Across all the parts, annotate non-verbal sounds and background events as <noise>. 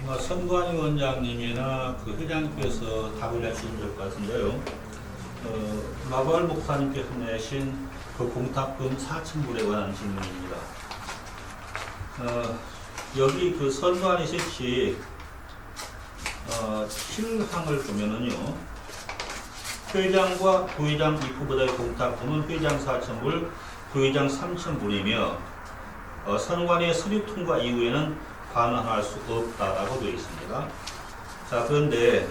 아마 선관위 원장님이나 그 회장님께서 답을 해주시면 될 것 같은데요. 어, 마벌 목사님께서 내신 그 공탁금 4천 불에 관한 질문입니다. 어, 여기 그 선관위 실시 어, 7항을 보면은요. 회장과 부회장 입후보다의 공탁금은 회장 4천불, 부회장 3천불이며 어, 선관위의 서류 통과 이후에는 반환할 수 없다라고 되어 있습니다. 자 그런데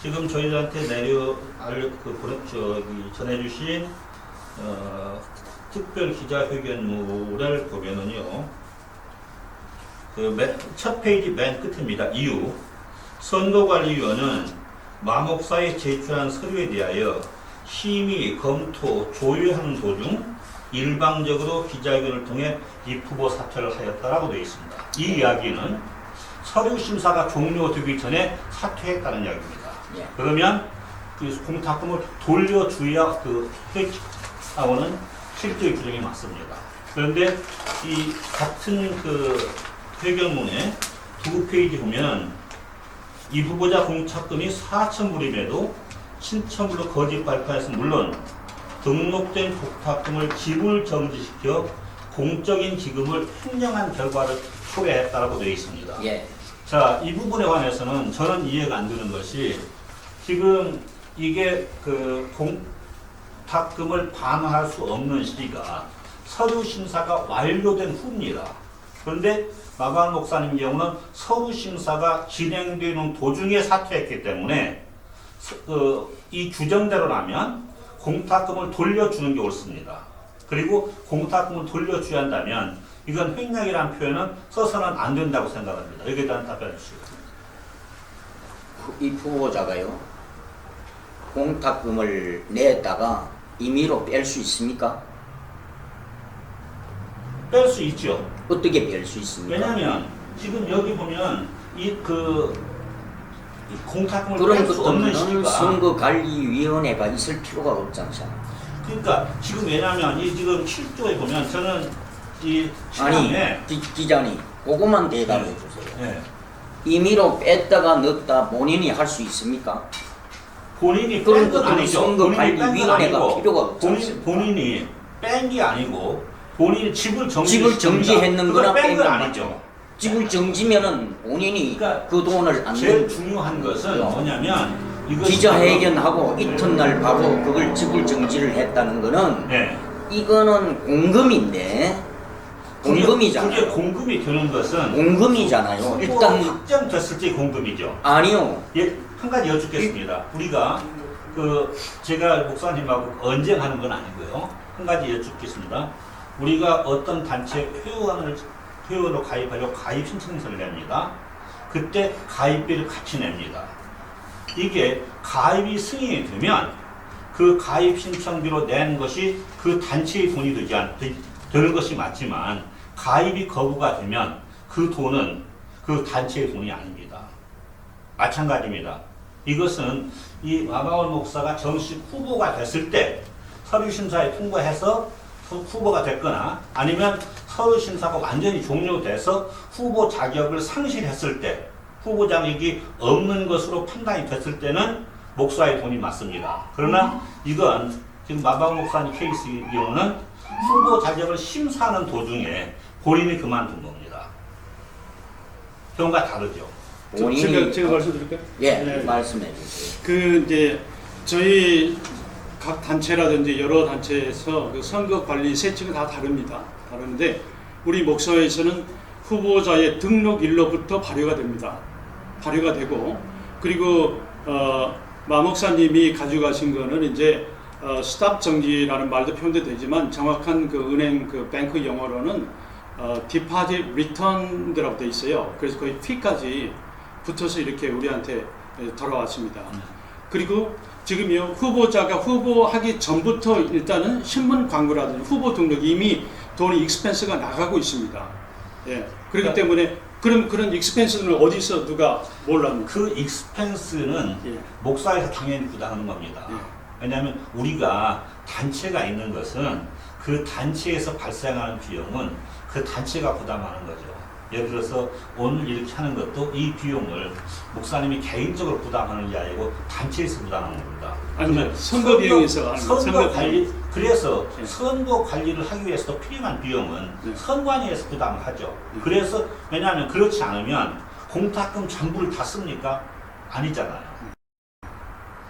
지금 저희들한테 내려 알, 그 보내 저기 전해주신 어, 특별 기자회견문을 보면은요. 그 첫 페이지 맨 끝입니다. 이유 선거관리위원은 마목사에 제출한 서류에 대하여 심의, 검토, 조율하는 도중 일방적으로 기자회견을 통해 입후보 사퇴를 하였다라고 되어 있습니다. 이 이야기는 서류 심사가 종료되기 전에 사퇴했다는 이야기입니다. 예. 그러면 그 공탁금을 돌려줘야 그 회사원은 실질 규정이 맞습니다. 그런데 이 같은 그 회견문에 두 페이지 보면 이 후보자 공탁금이 4천불임에도 7천불로 거짓 발표해서 물론 등록된 공탁금을 지불 정지시켜 공적인 기금을 횡령한 결과를 초래했다라고 되어 있습니다. 예. 자, 이 부분에 관해서는 저는 이해가 안 되는 것이 지금 이게 그 공탁금을 반환할 수 없는 시기가 서류 심사가 완료된 후입니다. 그런데 마방 목사님 경우는 서류 심사가 진행되는 도중에 사퇴했기 때문에 서- 그, 이 규정대로라면 공탁금을 돌려주는 게 옳습니다. 그리고 공탁금을 돌려줘야 한다면 이건 횡령이라는 표현은 써서는 안 된다고 생각합니다. 여기에 대한 답변 주시고. 후- 이 후보자가요 공탁금을 냈다가 임의로 뺄 수 있습니까? 뺄 수 있죠. 어떻게 뺄 수 있습니까? 왜냐하면 지금 여기 보면 이그 공탁금을 그런 뺄수 없는 것들은 시기가 선거관리위원회가 있을 필요가 없지 않습니까? 그러니까 지금 왜냐하면 이 지금 7조에 보면 저는 이 아니 시간에 기, 기자님 그것만 대답해 주세요. 예, 임의로 뺐다가 넣었다 본인이 할 수 있습니까? 본인이 그런 뺀건 것들은 아니죠. 선거관리위원회가 본인이 뺀건 아니고 필요가 없지 본인, 않습니까? 본인이 뺀 게 아니고 본인이 집을 정지 집을 정지했는 거나 뺀건 뺀건 아니죠. 집을 정지면은 본인이 그러니까 그 돈을 안 제일 내. 중요한 것은 뭐냐면 이것이 기자회견하고 이튿날 바로 그걸 집을 정지를 했다는 거는 네. 이거는 공금인데 그게- 공금이잖아요. 그게 공금이 되는 것은 공금이잖아요. 후보가 일단 확정됐을 때 공금이죠. 아니요. 예, 한 가지 여쭙겠습니다. 우리가 그 제가 목사님하고 언쟁하는 건 아니고요. 한 가지 여쭙겠습니다. 우리가 어떤 단체 회원을 회원으로 가입하려고 가입 신청서를 냅니다. 그때 가입비를 같이 냅니다. 이게 가입이 승인이 되면 그 가입 신청비로 낸 것이 그 단체의 돈이 되지 않, 되, 되는 것이 맞지만 가입이 거부가 되면 그 돈은 그 단체의 돈이 아닙니다. 마찬가지입니다. 이것은 이 마마월 목사가 정식 후보가 됐을 때 서류 심사에 통과해서 후- 후보가 됐거나 아니면 서류 심사가 완전히 종료돼서 후보 자격을 상실했을 때 후보 자격이 없는 것으로 판단이 됐을 때는 목사의 돈이 맞습니다. 그러나 이건 지금 마방 목사님 케이스의 경우는 후보 자격을 심사하는 도중에 본인이 그만둔 겁니다. 경우가 다르죠. 본인이 제가 제가 말씀드릴까요? 예 네. 말씀해 주세요. 그 이제 저희 각 단체라든지 여러 단체에서 그 선거 관리 세칙은 다 다릅니다. 다른데 우리 목사회에서는 후보자의 등록일로부터 발효가 됩니다. 발효가 되고 그리고 어, 마 목사님이 가져가신 거는 이제 어, 스탑 정지라는 말도 표현도 되지만 정확한 그 은행 그 뱅크 영어로는 어, 디파짓 리턴이라고 돼 있어요. 그래서 거의 피까지 붙어서 이렇게 우리한테 예, 돌아왔습니다. 그리고 지금요 후보자가 후보하기 전부터 일단은 신문 광고라든지 후보 등록 이미 돈이 익스펜스가 나가고 있습니다. 예. 그렇기 그러니까- 때문에 그럼 그런 익스펜스는 어디서 누가 몰랐는지. 그 익스펜스는 예. 목사에서 당연히 부담하는 겁니다. 예. 왜냐하면 우리가 단체가 있는 것은 그 단체에서 발생하는 비용은 그 단체가 부담하는 거죠. 예를 들어서 오늘 이렇게 하는 것도 이 비용을 목사님이 개인적으로 부담하는 게 아니고 단체에서 부담하는 겁니다. 아니요, 그러면 선거 비용에서 하는 선거, 선거 관리 그래서 예. 선거 관리를 하기 위해서도 필요한 비용은 네. 선관위에서 부담을 하죠. 네. 그래서 왜냐하면 그렇지 않으면 공탁금 전부를 다 씁니까? 아니잖아요.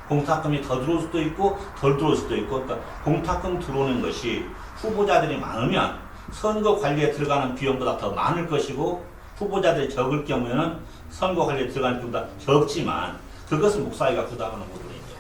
공탁금이 더 들어올 수도 있고 덜 들어올 수도 있고 그러니까 공탁금 들어오는 것이 후보자들이 많으면 선거 관리에 들어가는 비용보다 더 많을 것이고 후보자들이 적을 경우에는 선거 관리에 들어가는 비용보다 적지만 그것은 목사회가 부담하는 부분이죠.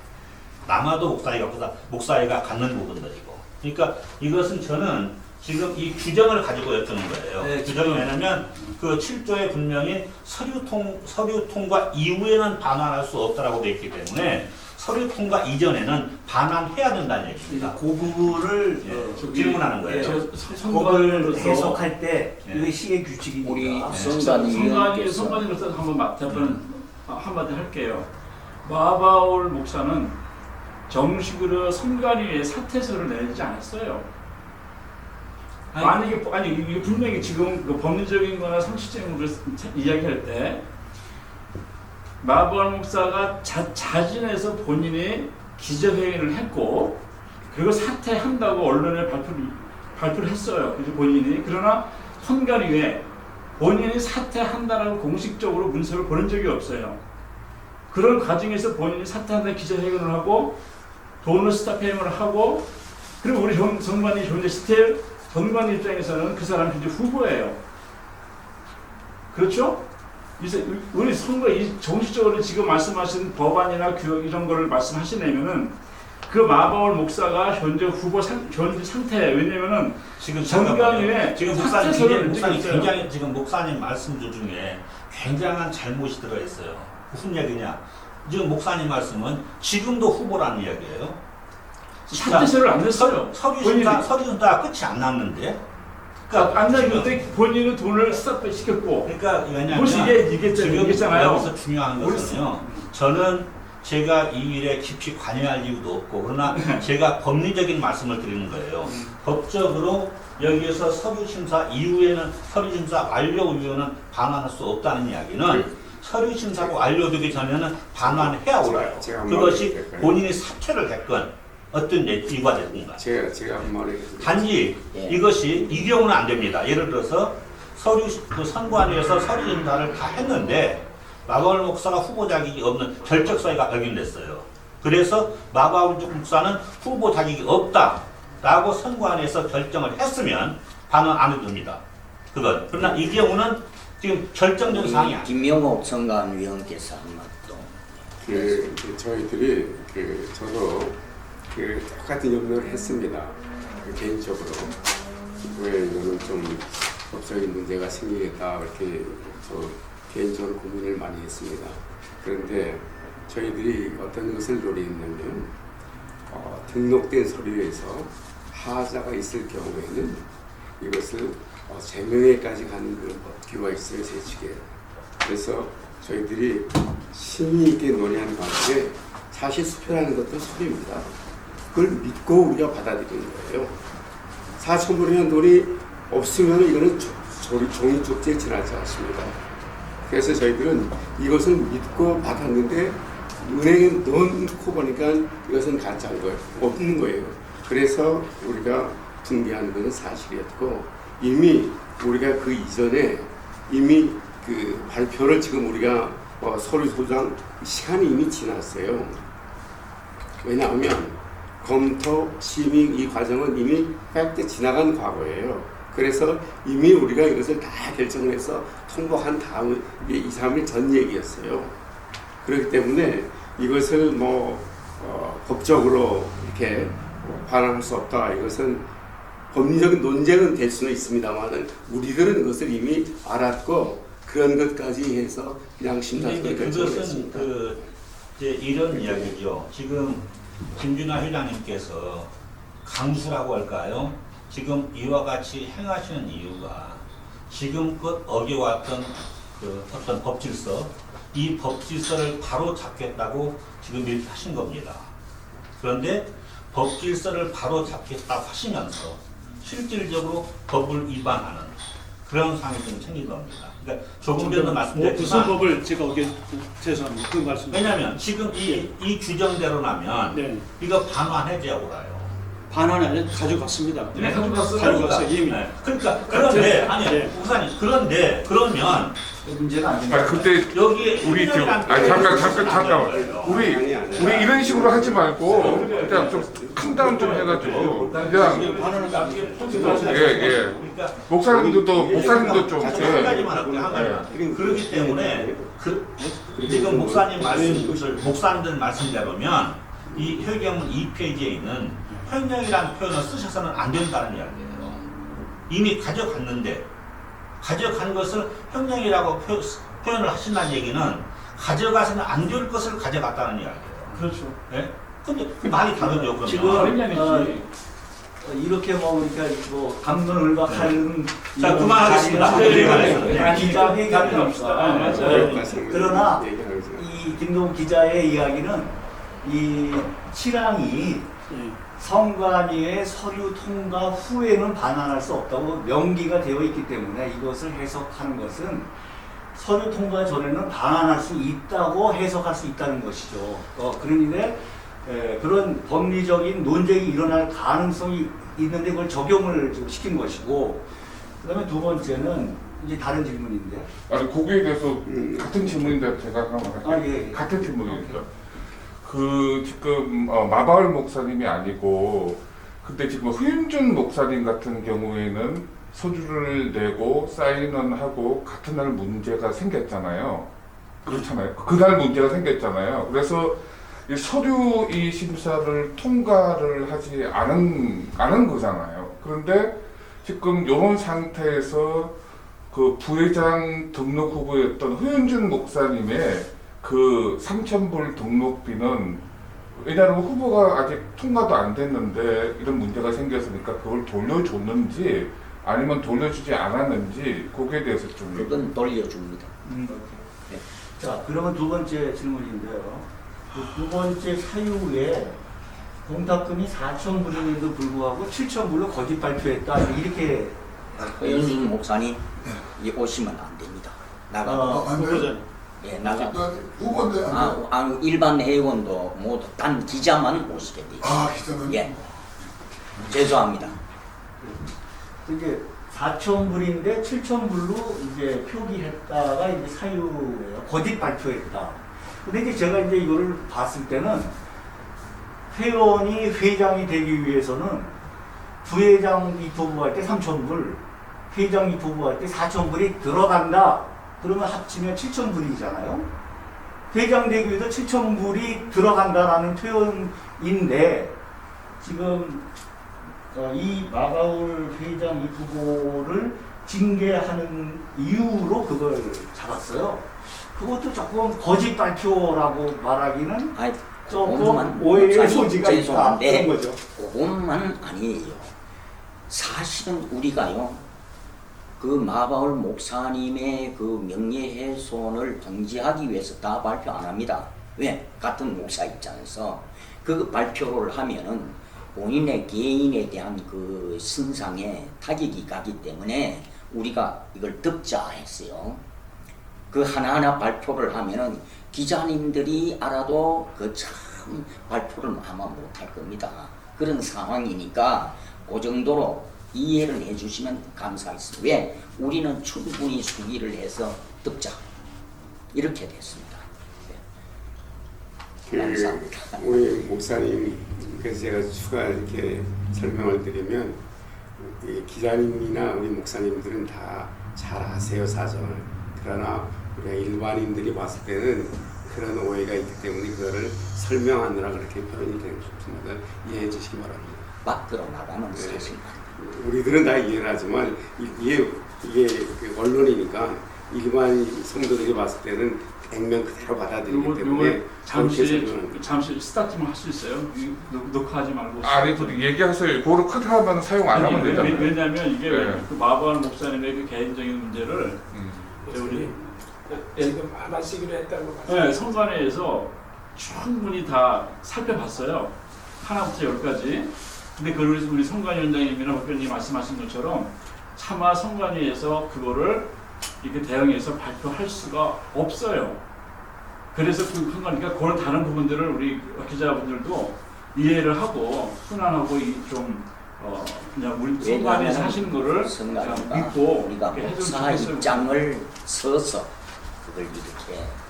남아도 목사회가 부담, 목사회가 갖는 부분들이고. 그러니까 이것은 저는 지금 이 규정을 가지고 여쭈는 거예요. 네, 규정이 왜냐면 그 7조에 분명히 서류 통, 서류 통과 이후에는 반환할 수 없다라고 되어 있기 때문에 서류 통과 이전에는 반환해야 된다는 얘기입니다. 그 부분을 예, 어, 저기 질문하는 거예요. 저저 그걸 선관위로서 해석할 때 예. 이게 시의 규칙이니까 선관위 선관위 위원께서 선관위로서 한번 답변 한마디 할게요. 마바올 목사는 정식으로 선관위에 사퇴서를 내지 않았어요. 아니, 만약에 아니 이게 분명히 지금 그 법리적인거나 상식적인 걸 이야기할 때 마바올 목사가 자, 자진해서 본인이 기자회견을 했고 그리고 사퇴한다고 언론에 발표를 발표를 했어요. 본인이 그러나 선관 위에 본인이 사퇴한다라고 공식적으로 문서를 보낸 적이 없어요. 그런 과정에서 본인이 사퇴한다 기자회견을 하고 돈을 스타페임을 하고 그리고 우리 정, 정관이 현재 스틸 정관 입장에서는 그 사람이 이제 후보예요. 그렇죠? 이제 우리 선거 이 정식적으로 지금 말씀하신 법안이나 규약 이런 거를 말씀하시려면은 그 마바울 목사가 현재 후보 상, 현재 상태 왜냐면은 지금 잠깐만요. 지금 목사님 굉장히, 목사님. 굉장히 지금 목사님 말씀 중에 굉장한 잘못이 들어 있어요. 무슨 얘기냐? 지금 목사님 말씀은 지금도 후보라는 이야기예요. 사퇴서를 안 냈어요. 서류. 심사 서류 심사 끝이 안 났는데. 그러니까 안 지금- 났는데 본인은 돈을 스탑 시켰고 그러니까 왜냐하면 이게 이게 지금 이겠잖아요. 여기서 중요한 것은요. 저는 제가 이 일에 깊이 관여할 이유도 없고 그러나 <laughs> 제가 법리적인 말씀을 드리는 거예요. 법적으로 여기에서 서류 심사 이후에는 서류 심사 완료 이후에는 반환할 수 없다는 이야기는 서류 심사가 완료되기 전에는 반환해야. 제가 한번 그것이 본인이 사퇴를 했건 어떤 이유가 됐든가. 제가 제가 한 말에 단지 예. 이것이 이 경우는 안 됩니다. 예를 들어서 서류 그 선관위에서 서류 심사를 다 했는데 마바울 목사가 후보 자격이 없는 결적서에가 발견됐어요. 그래서 마바울 목사는 후보 자격이 없다라고 선관위에서 결정을 했으면 반환 안 해도 됩니다. 그건 그러나 이 경우는 지금 결정된 사항이 아니에요. 김명옥 선관위원께서 한마디 또 그, 그 저희들이 그 저도 그 똑같은 염려를 했습니다. 그 개인적으로 왜 이거는 좀 법적인 문제가 생기겠다 이렇게 저 개인적으로 고민을 많이 했습니다. 그런데 저희들이 어떤 것을 노리했냐면 어, 등록된 서류에서 하자가 있을 경우에는 이것을 어, 제명에까지 가는 그런 법규가 있어요 제 측에. 그래서 저희들이 심의 있게 논의한 가운데 사실 수표라는 것도 소리입니다. 그걸 믿고 우리가 받아들이는 거예요. 4천불이면 돈이 없으면 이거는 종이 쪽지에 지나지 않습니다. 그래서 저희들은 이것을 믿고 받았는데 은행에 넣고 보니까 이것은 가짜인 거예요. 없는 거예요. 그래서 우리가 준비한 것은 사실이었고 이미 우리가 그 이전에 이미 그 발표를 지금 우리가 어, 서류 소장 시간이 이미 지났어요. 왜냐하면 검토 심의 이 과정은 이미 팩트 지나간 과거예요. 그래서 이미 우리가 이것을 다 결정을 해서 통보한 다음 이게 2, 3일 전 얘기였어요. 그렇기 때문에 이것을 뭐 어, 법적으로 이렇게 반환할 수 없다. 이것은 법리적인 논쟁은 될 수는 있습니다만은 우리들은 그것을 이미 알았고 그런 것까지 해서 그냥 이제 결정을 했습니다. 그 이제 이런 이야기죠. 지금 김준하 회장님께서 강수라고 할까요? 지금 이와 같이 행하시는 이유가 지금껏 어겨왔던 그 어떤 법질서, 이 법질서를 바로 잡겠다고 지금 하신 겁니다. 그런데 법질서를 바로 잡겠다 하시면서 실질적으로 법을 위반하는 그런 상황이 좀 생긴 겁니다. 그러니까 조금 전도 뭐 무슨 말씀드렸지만 법을 제가 어게 죄송합니다. 그 말씀. 왜냐하면 지금 이, 이 규정대로라면 네. 이거 반환 해제하고 가요. 아니라 가져갔습니다. 네, 가져갔어요. 가져갔어요. 이미. 네. 그러니까 그런데 아니 네. 우사님 그런데 그러면 문제가 안 된다. 아 그때 여기에 우리 지금 아게 잠깐 잠깐 잠깐. 우리 우리 이런 식으로 하지 말고 그냥 좀 캄다운 좀 해가지고 그냥 예예. 그러니까 목사님들도 목사님도 좀한 예. 가지만 할게요 한 가지만. 그렇기 때문에 그, 지금 목사님 말씀 목사님들 말씀대로면 이 회개문 2 페이지에 있는 횡령이라는 표현을 쓰셔서는 안 된다는 이야기예요. 이미 가져갔는데 가져간 것을 횡령이라고 표, 현을 하신다는 얘기는 가져가서는 안 될 것을 가져갔다는 이야기예요. 그렇죠. 예? 근데 그 말이 다르죠 그러면. 지금 횡령이지. 어, 이렇게 뭐 그러니까 뭐 강론을과 하는 자, 그만하겠습니다. 이런 네, 자리는 네, 기자 네. 네. 없어. 네. 그러나 얘기하고 있어요. 이 김동 기자의 이야기는 이 칠항이 예. 성관위의 서류 통과 후에는 반환할 수 없다고 명기가 되어 있기 때문에 이것을 해석하는 것은 서류 통과 전에는 반환할 수 있다고 해석할 수 있다는 것이죠. 어, 그런데 에, 그런 법리적인 논쟁이 일어날 가능성이 있는데 그걸 적용을 지금 시킨 것이고 그다음에 두 번째는 이제 다른 질문인데 아니 거기에 대해서 같은 질문인데 제가 하나 아, 할게요. 예, 예. 같은 질문입니다. 그 지금 어, 마바울 목사님이 아니고 근데 지금 흐윤준 목사님 같은 경우에는 서류를 내고 사인은 하고 같은 날 문제가 생겼잖아요. 그렇잖아요. 그날 문제가 생겼잖아요. 그래서 이 서류 이 심사를 통과를 하지 않은 않은 거잖아요. 그런데 지금 이런 상태에서 그 부회장 등록 후보였던 허윤준 목사님의 그 3,000불 등록비는 왜냐하면 후보가 아직 통과도 안 됐는데 이런 문제가 생겼으니까 그걸 돌려줬는지 아니면 돌려주지 않았는지 거기에 대해서 좀 그건 돌려줍니다. 자, 그러면 두 번째 질문인데요. 그 두 번째 사유에 공탁금이 4천 불임에도 불구하고 7천 불로 거짓 발표했다 이렇게 허윤준 목사님 이 오시면 안 됩니다. 나가. 어, 후보자님. 예, 나가. 후보인데 안 아, 돼요. 아, 일반 회원도 모두 단 기자만 오시게 돼요. 아 기자는 예. 죄송합니다. 이제 4천 불인데 7천 불로 이제 표기했다가 이제 사유예요. 거짓 발표했다. 근데 이제 제가 이제 이거를 봤을 때는 회원이 회장이 되기 위해서는 부회장 입후보할 때 3천 불, 회장 입후보할 때 4천 불이 들어간다. 그러면 합치면 7천 불이잖아요. 위해서 7천 불이 들어간다라는 표현인데 지금 어, 이 마가울 회장 이 후보를 징계하는 이유로 그걸 잡았어요. 그것도 조금 거짓 발표라고 말하기는 아이, 조금 오해의 소지가 있다 그런 거죠. 그것만 아니에요. 사실은 우리가요. 그 마바울 목사님의 그 명예훼손을 방지하기 위해서 다 발표 안 합니다. 왜? 같은 목사 입장에서 그 발표를 하면은 본인의 개인에 대한 그 신상에 타격이 가기 때문에 우리가 이걸 듣자 했어요. 그 하나하나 발표를 하면은 기자님들이 알아도 그 참 발표를 아마 못할 겁니다. 그런 상황이니까 그 정도로 이해를 해주시면 감사하겠습니다. 왜? 우리는 충분히 수기를 해서 듣자. 이렇게 됐습니다. 네. 그 감사합니다. 우리 목사님 그래서 제가 추가 이렇게 설명을 드리면 이 기자님이나 우리 목사님들은 다 잘 아세요 사정을 그러나 우리가 일반인들이 봤을 때는 그런 오해가 있기 때문에 그거를 설명하느라 그렇게 표현이 되는 것입니다 이해해 주시기 바랍니다. 밖으로 나가는 네. 사실 우리들은 다 이해를 하지만 이- 이게 이게 그 언론이니까 일반 성도들이 봤을 때는 액면 그대로 받아들이기 요거 때문에 요거 잠시. 잠시 스타트만 할 수 있어요? 녹- 녹화하지 말고. 아니 그 얘기하세요. 그거를 크게 하면 사용 안 하면 아니, 왜- 되잖아요. 왜냐면 이게 네. 그 마바울 목사님의 그 개인적인 문제를 음. 이제 우리 지금 안 하시기로 했다고 네, 성관회에서 충분히 다 살펴봤어요. 하나부터 열까지. 근데 그걸 우리 성관 위원장님이나 박변님 말씀하신 것처럼 차마 성관위에서 그거를 이렇게 대응해서 발표할 수가 없어요. 그래서 그 그러니까 그런 다른 부분들을 우리 기자분들도 이해를 하고 순환하고 이좀 어, 그냥 우리 선관위에서 하시는 거를 믿고 우리가 목사. 입장을 서서 그걸 이렇게 어, 좀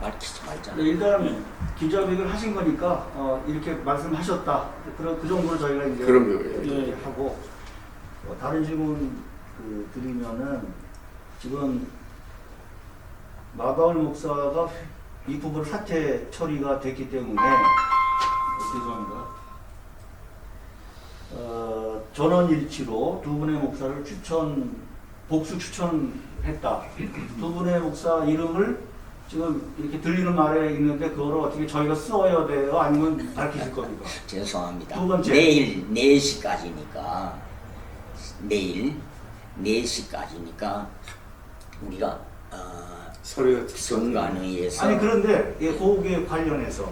밝히지 말자. 네, 일단 네. 기자회견을 하신 거니까 어, 이렇게 말씀하셨다. 그런 그 정도로 저희가 이제 그럼요. 예, 하고 어, 다른 질문 그, 드리면은 지금 마바울 목사가 이 부분 사퇴 처리가 됐기 때문에 어, 죄송합니다. 어, 전원 일치로 두 분의 목사를 추천 복수 추천했다. 두 분의 목사 이름을 지금 이렇게 들리는 말에 있는데 그거를 어떻게 저희가 써야 돼요? 아니면 밝히실 겁니까? <laughs> 죄송합니다. 두 번째. 내일 4시까지니까 내일 4시까지니까 우리가 어, 서류 선관위에서 아니 그런데 이 거기에 관련해서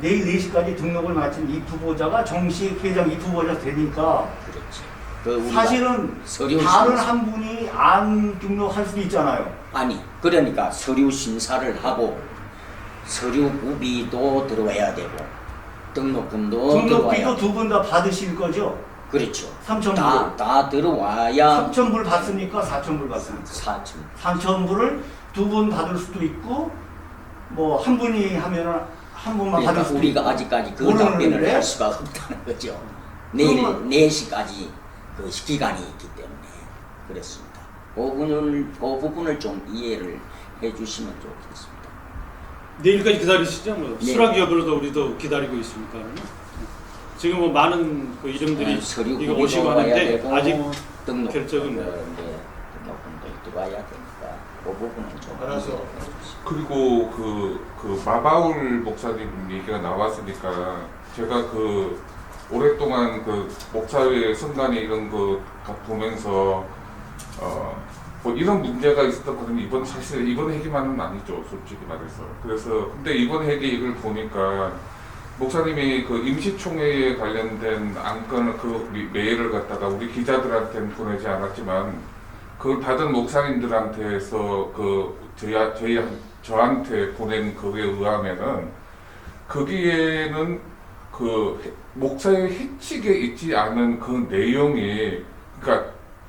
내일 4시까지 등록을 마친 이 투보자가 정식 회장 이 투보자 되니까 그렇지. 그 우리가 사실은 서류 다른 한 분이 안 등록할 수도 있잖아요. 아니 그러니까 서류 심사를 하고 서류 구비도 들어와야 되고 등록금도 등록비도 들어와야 두 분 다 받으실 거죠? 그렇죠. 3천 다, 불. 다 들어와야 3천 불 받습니까? 4천 불 받습니까? 4천. 3천 불을 두 분 받을 수도 있고 뭐 한 분이 하면은 한 분만 받을 그러니까 수도 우리가 있고. 아직까지 그 모르는데? 답변을 할 수가 없다는 거죠. 내일 그러면- 4시까지 그 기간이 있기 때문에 그렇습니다. 그 부분을, 그 부분을 좀 이해를 해주시면 좋겠습니다. 내일까지 기다리시죠? 뭐 네. 수락 여부로도 우리도 기다리고 있으니까. 지금 뭐 많은 그 이름들이 네, 서류 이거 오시고 와야 하는데 되고 아직 등록 결정은 어, 이제 등록금도 들어와야 되니까 그 부분은 좀 알아서. 그리고 그, 그 마바울 목사님 얘기가 나왔으니까 제가 그 오랫동안 그 목사회 선관위 이런 거 가- 보면서 어 뭐 이런 문제가 있었던 거는 이번 사실 이번 회기만은 아니죠 솔직히 말해서. 그래서 근데 이번 회기 이걸 보니까 목사님이 그 임시총회에 관련된 안건을 그 미- 메일을 갖다가 우리 기자들한테는 보내지 않았지만 그걸 받은 목사님들한테서 그 저희 저희 저한테 보낸 거기에 의하면은 거기에는 그 해- 목사의 해칙에 있지 않은 그 내용이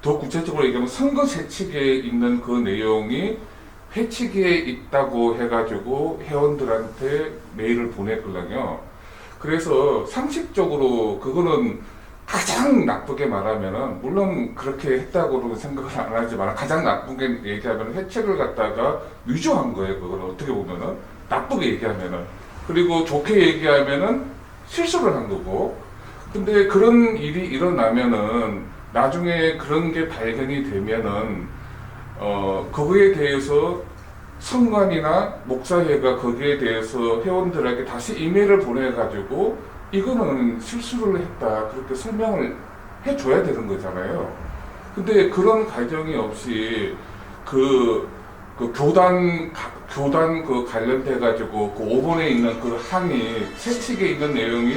더 구체적으로 얘기하면 선거 세칙에 있는 그 내용이 회칙에 있다고 해가지고 회원들한테 메일을 보냈거든요. 그래서 상식적으로 그거는 가장 나쁘게 말하면은 물론 그렇게 했다고는 생각을 안 하지만 가장 나쁘게 얘기하면 회칙을 갖다가 위조한 거예요. 그걸 어떻게 보면은 나쁘게 얘기하면은 그리고 좋게 얘기하면은 실수를 한 거고 근데 그런 일이 일어나면은 나중에 그런 게 발견이 되면은 어 거기에 대해서 성관이나 목사회가 거기에 대해서 회원들에게 다시 이메일을 보내가지고 이거는 실수를 했다 그렇게 설명을 해줘야 되는 거잖아요. 근데 그런 과정이 없이 그, 그 교단 가- 교단 그 관련돼 가지고 그 5번에 있는 그 항이 세칙에 있는 내용이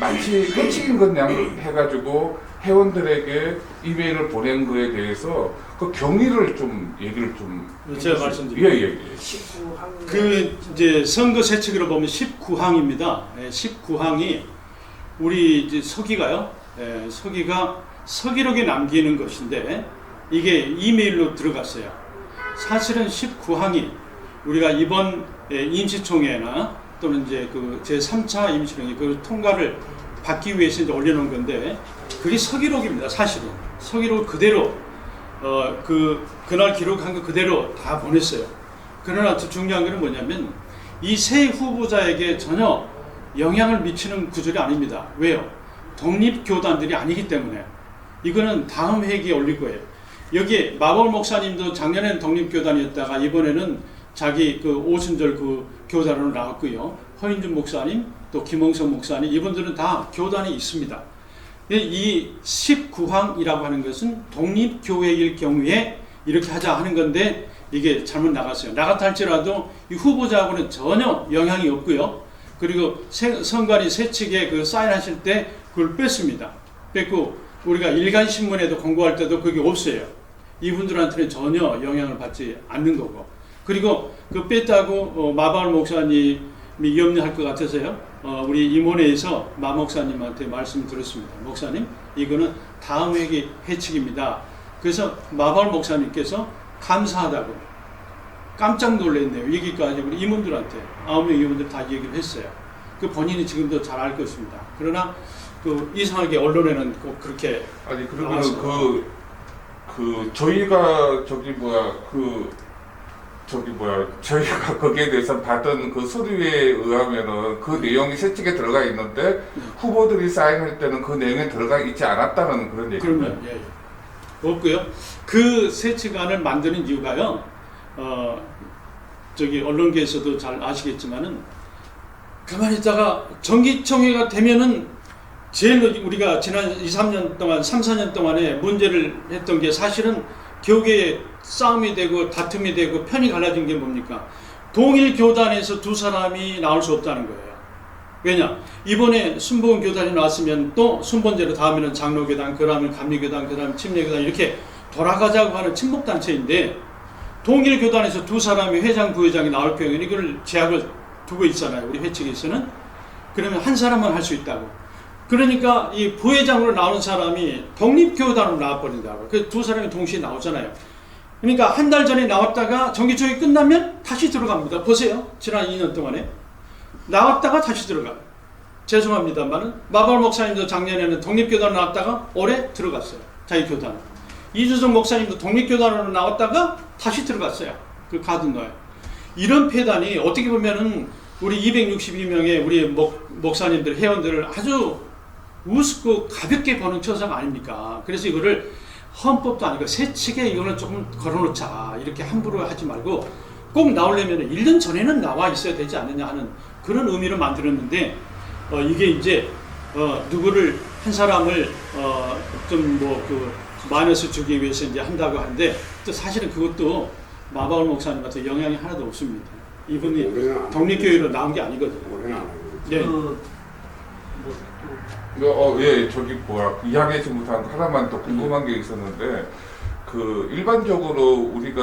마치 회칙인 것냥 해가지고 회원들에게 이메일을 보낸 거에 대해서 그 경위를 좀 얘기를 좀 제가 해주세요. 말씀드릴게요. 예, 예, 예. 19항 그 이제 선거 세칙으로 보면 19항입니다. 19항이 우리 이제 서기가요. 예, 서기가 서기록에 남기는 것인데 이게 이메일로 들어갔어요. 사실은 19항이 우리가 이번 예, 임시총회나 또는 이제 그 제3차 임시총회 그 통과를 받기 위해서 이제 올려놓은 건데 그게 서기록입니다. 사실은 서기록 그대로 어, 그 그날 기록한 거 그대로 다 보냈어요. 그러나 더 중요한 것은 뭐냐면 이 세 후보자에게 전혀 영향을 미치는 구절이 아닙니다. 왜요? 독립 교단들이 아니기 때문에 이거는 다음 회기에 올릴 거예요. 여기 마법 목사님도 작년에는 독립 교단이었다가 이번에는 자기 그 오순절 그 교단으로 나왔고요. 허인준 목사님 또 김홍석 목사님 이분들은 다 교단이 있습니다. 이 19항이라고 하는 것은 독립교회일 경우에 이렇게 하자 하는 건데 이게 잘못 나갔어요. 나갔다 할지라도 이 후보자하고는 전혀 영향이 없고요. 그리고 세- 선관위 세칙에 그 사인하실 때 그걸 뺐습니다. 뺐고 우리가 일간신문에도 공고할 때도 그게 없어요. 이분들한테는 전혀 영향을 받지 않는 거고 그리고 그 뺐다고 어, 마바울 목사님이 염려할 것 같아서요. 어, 우리 임원회에서 마 목사님한테 말씀 드렸습니다. 목사님, 이거는 다음 회기 회칙입니다. 그래서 마바울 목사님께서 감사하다고 깜짝 놀랐네요. 여기까지 우리 임원들한테 아홉 명 임원들 다 얘기를 했어요. 그 본인이 지금도 잘 알 것입니다. 그러나 그 이상하게 언론에는 꼭 그렇게 아니 그러면 나와서. 그, 그 저희가 저기 뭐야 그 저기 뭐야 저희가 <laughs> 거기에 대해서 받은 그 서류에 의하면은 그 내용이 세칙에 들어가 있는데 후보들이 사인할 때는 그 내용에 들어가 있지 않았다는 그런 얘기죠. 그러면 예, 예. 없고요. 그 세칙안을 만드는 이유가요. 어 저기 언론계에서도 잘 아시겠지만은 가만히 있다가 정기총회가 되면은 제일 우리가 지난 2, 3년 동안, 3, 4년 동안에 문제를 했던 게 사실은 교계에 싸움이 되고 다툼이 되고 편이 갈라진 게 뭡니까? 동일 교단에서 두 사람이 나올 수 없다는 거예요. 왜냐? 이번에 순복음 교단이 나왔으면 또 순번제로 다음에는 장로교단, 그 다음에 감리교단, 그 다음에 침례교단 이렇게 돌아가자고 하는 친목단체인데 동일 교단에서 두 사람이 회장, 부회장이 나올 경우에는 이걸 제약을 두고 있잖아요. 우리 회칙에서는. 그러면 한 사람만 할 수 있다고. 그러니까 이 부회장으로 나오는 사람이 독립교단으로 나와버린다고. 그두 사람이 동시에 나오잖아요. 그러니까 한 달 전에 나왔다가 정기총회 끝나면 다시 들어갑니다. 보세요. 지난 2년 동안에. 나왔다가 다시 들어가요. 죄송합니다만은 마발 목사님도 작년에는 독립교단 나왔다가 올해 들어갔어요. 자기 교단. 이주성 목사님도 독립교단으로 나왔다가 다시 들어갔어요. 그 가든 거예요. 이런 폐단이 어떻게 보면은 우리 262명의 우리 목, 목사님들 회원들을 아주 우습고 가볍게 보는 처사가 아닙니까? 그래서 이거를 헌법도 아니고 세칙에 이거는 조금 걸어놓자 이렇게 함부로 하지 말고 꼭 나오려면 1년 전에는 나와 있어야 되지 않느냐 하는 그런 의미로 만들었는데 어, 이게 이제 어, 누구를 한 사람을 어, 좀뭐그 마이너스 주기 위해서 이제 한다고 하는데 또 사실은 그것도 마바울 목사님한테 영향이 하나도 없습니다. 이분이 독립교회로 나온 게 아니거든요. 네. 그, 뭐, 또 어, 예, 저기 뭐야 이야기하지 못한 거 하나만 또 궁금한 게 있었는데 그 일반적으로 우리가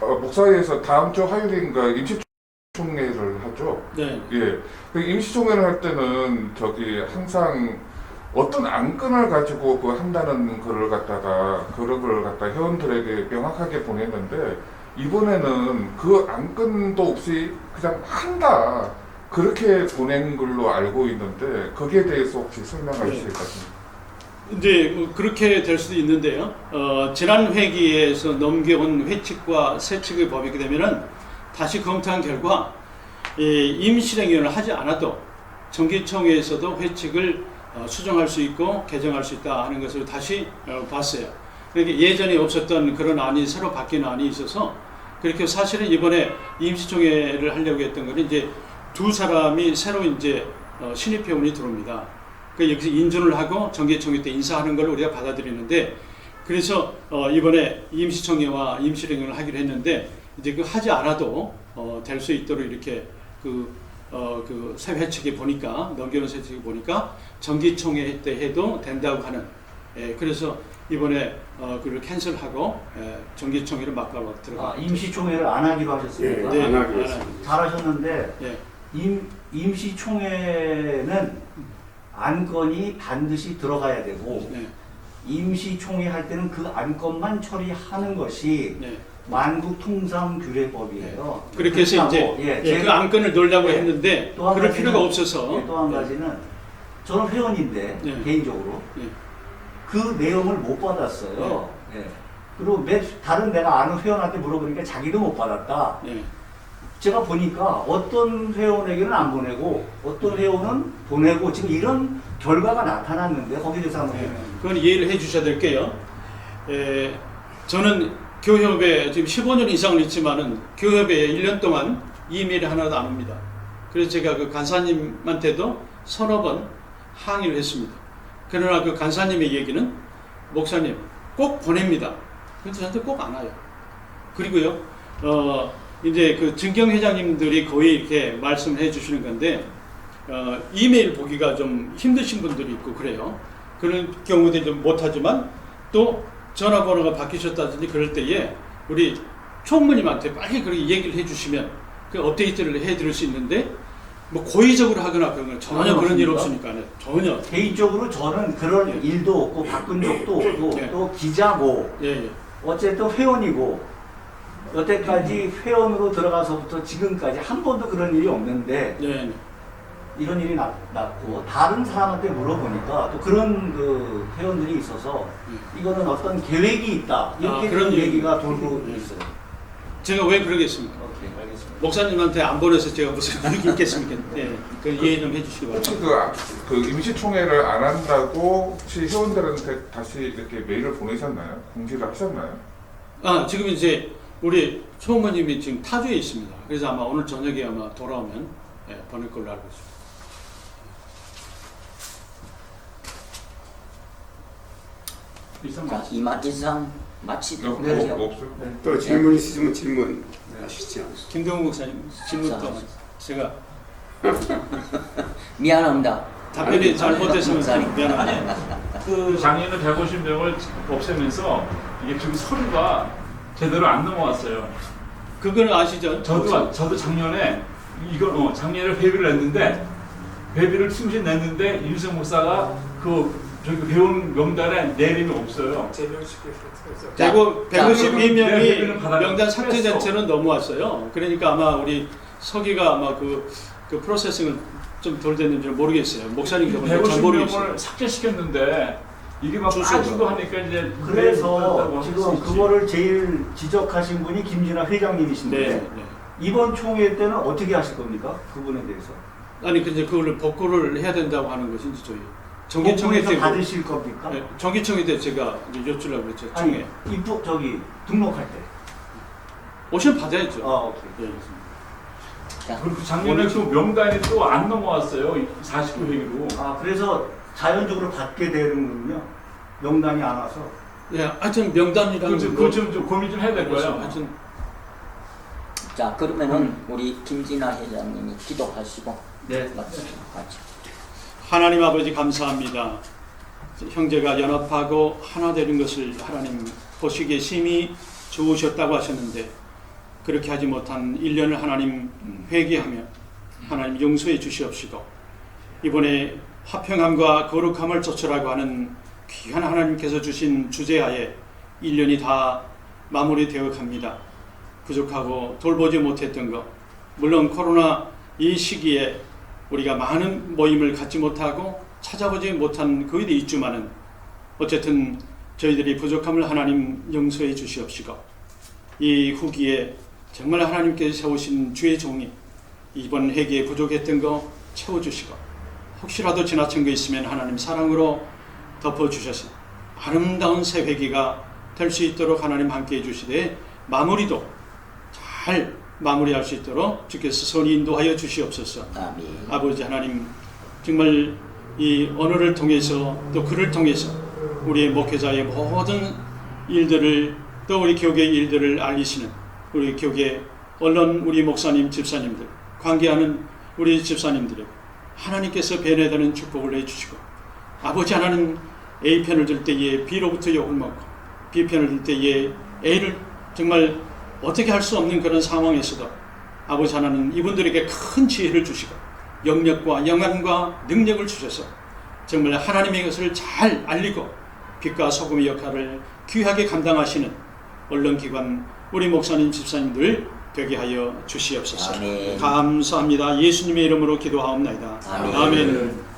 어, 목사회에서 다음 주 화요일인가 임시총회를 하죠. 네. 예, 그 임시총회를 할 때는 저기 항상 어떤 안건을 가지고 그 한다는 거를 갖다가 그런 걸 갖다 회원들에게 명확하게 보냈는데 이번에는 그 안건도 없이 그냥 한다 그렇게 보낸 걸로 알고 있는데 거기에 대해서 혹시 설명할 수 있을까요? 이제 뭐 그렇게 될 수도 있는데요. 어, 지난 회기에서 넘겨온 회칙과 세칙의 법이게 되면은 다시 검토한 결과 이 임시행위를 하지 않아도 정기총회에서도 회칙을 어, 수정할 수 있고 개정할 수 있다 하는 것을 다시 어, 봤어요. 그러니까 예전에 없었던 그런 안이 새로 바뀐 안이 있어서 그렇게 사실은 이번에 임시총회를 하려고 했던 거는 이제 두 사람이 새로 이제 어, 신입 회원이 들어옵니다. 그 여기서 인준을 하고 정기총회 때 인사하는 걸 우리가 받아들이는데 그래서 어, 이번에 임시총회와 임시령을 하기로 했는데 이제 그 하지 않아도 어, 될수 있도록 이렇게 그 어, 그 세회 측에 보니까 넘겨놓은 세측에 보니까 정기총회 때 해도 된다고 하는 예, 그래서 이번에 어, 그걸 캔슬하고 예, 정기총회를 막바로 들어가. 아, 임시총회를 안 하기로 하셨습니까? 네. 안 하기로 안 했습니다. 잘하셨는데 예. 임, 임시총회는 안건이 반드시 들어가야 되고 네. 임시총회 할 때는 그 안건만 처리하는 것이 네. 만국통상규례법이에요. 그렇게 해서 이제 예, 예, 그 안건을 넣으려고 예. 했는데 그럴 가지는- 필요가 없어서 예, 또한 예. 가지는 저는 회원인데 네. 개인적으로 예. 그 내용을 못 받았어요. 예. 그리고 매, 다른 내가 아는 회원한테 물어보니까 자기도 못 받았다. 예. 제가 보니까 어떤 회원에게는 안 보내고 어떤 회원은 보내고 지금 이런 결과가 나타났는데 거기에 대해서 한번 네, 그건 이해를 해 주셔야 될 게요. 에, 저는 교협에 지금 15년 이상을 있지만은 교협에 1년 동안 이메일이 하나도 안 옵니다. 그래서 제가 그 간사님한테도 서너 번 항의를 했습니다. 그러나 그 간사님의 얘기는 목사님 꼭 보냅니다. 근데 저한테 꼭 안 와요. 그리고요, 어, 이제 그 증경 회장님들이 거의 이렇게 말씀을 해 주시는 건데, 어, 이메일 보기가 좀 힘드신 분들이 있고 그래요. 그런 경우도 좀 못하지만 또 전화번호가 바뀌셨다든지 그럴 때에 우리 총무님한테 빨리 그렇게 얘기를 해주시면 그 업데이트를 해드릴 수 있는데 뭐 고의적으로 하거나 그런 건 전혀 그런 일. 없으니까 전혀 개인적으로 저는 그런 예. 일도 없고 바꾼 적도 없고 예. 또 기자고 예, 예. 어쨌든 회원이고 여태까지 회원으로 들어가서부터 지금까지 한 번도 그런 일이 없는데 예, 예. 이런 일이 났, 났고 다른 사람한테 물어보니까 또 그런 그 회원들이 있어서 이거는 어떤 계획이 있다 이렇게 아, 그런 그런 얘기. 얘기가 돌고 예. 있어요. 제가 왜 그러겠습니까? 오케이 알겠습니다. 목사님한테 안 보내서 제가 무슨 <laughs> 일이 있겠습니까? 예, 그 이해 좀 해주시기 혹시 바랍니다. 그, 그 임시총회를 안 한다고 혹시 회원들한테 다시 이렇게 메일을 보내셨나요? 공지를 하셨나요? 아 지금 이제 우리 총무님이 지금 타주에 있습니다. 그래서 아마 오늘 저녁에 아마 돌아오면 예, 보낼 걸로 알고 있습니다. 자, 이상 마치도록 없- 하죠. 없어요? 또 질문 있으시면 질문 하시죠. 김동훈 목사님 질문 또 자. 제가 <laughs> 미안합니다. 답변이 잘못됐으면. 미안합니다. 그 장애인을 150명을 없애면서 이게 지금 서류가 제대로 안 넘어왔어요. 그거는 아시죠? 저도 저도 작년에 이거 어, 작년에 회비를 냈는데 회비를 충신 냈는데 윤석 목사가 그 저기 배운 명단에 내림이 없어요. 자, 152명이 받아내- 명단 삭제. 자체는 넘어왔어요. 그러니까 아마 우리 서기가 아마 그, 그 프로세싱을 좀 덜 됐는지 모르겠어요. 목사님 저건 잘 모르겠어요. 150명을 삭제시켰는데 이게 막 주소가. 빠지고 하니까 이제 그래서 지금. 그거를 제일 지적하신 분이 김진아 회장님이신데 네, 네. 이번 총회 때는 어떻게 하실 겁니까? 그 부분에 대해서 아니 근데 그거를 복구를 해야 된다고 하는 것인지 저희 정기총회 정기총회에서 때 받으실 겁니까? 네, 정기총회 때 제가 이제 여쭈려고 그랬죠. 아니 총회 입국 저기 등록할 때. 오시면 받아야죠. 아 오케이. 예. 자, 그리고 작년에 또 명단이 또 안 넘어왔어요. 49회기로. 아 그래서 자연적으로 받게 되는군요. 명단이 안 와서. 예, 하여튼 명단이라는 그좀 거- 그 좀, 좀 고민 좀 해야 될 거예요. 하여튼 자 그러면은 우리 김진아 회장님이 기도하시고 네. 마치도록 하죠. 하나님 아버지 감사합니다. 형제가 연합하고 하나 되는 것을 하나님 보시기에 심히 좋으셨다고 하셨는데 그렇게 하지 못한 1년을 하나님 회개하며 하나님 용서해 주시옵시고 이번에 화평함과 거룩함을 조철하고 하는 귀한 하나님께서 주신 주제하에 1년이 다 마무리되어 갑니다. 부족하고 돌보지 못했던 것 물론 코로나 이 시기에 우리가 많은 모임을 갖지 못하고 찾아보지 못한 그 일이 있지만은 어쨌든 저희들이 부족함을 하나님 용서해 주시옵시고 이 후기에 정말 하나님께서 세우신 주의 종이 이번 회개에 부족했던 거 채워주시고 혹시라도 지나친 거 있으면 하나님 사랑으로 덮어주셔서 아름다운 새 회개가 될 수 있도록 하나님 함께 해주시되 마무리도 잘 마무리할 수 있도록 주께서 선히 인도하여 주시옵소서. 아멘. 아버지 하나님 정말 이 언어를 통해서 또 글을 통해서 우리의 목회자의 모든 일들을 또 우리 교계의 일들을 알리시는 우리 교계 언론 우리 목사님 집사님들 관계하는 우리 집사님들에게 하나님께서 배려되는 축복을 해주시고 아버지 하나님 A편을 들 때에 B로부터 욕을 먹고 B편을 들 때에 A를 정말 어떻게 할 수 없는 그런 상황에서도 아버지 하나님 이분들에게 큰 지혜를 주시고 영역과 영안과 능력을 주셔서 정말 하나님의 것을 잘 알리고 빛과 소금의 역할을 귀하게 감당하시는 언론기관 우리 목사님 집사님들 되게 하여 주시옵소서. 아멘. 감사합니다. 예수님의 이름으로 기도하옵나이다. 아멘. 아멘.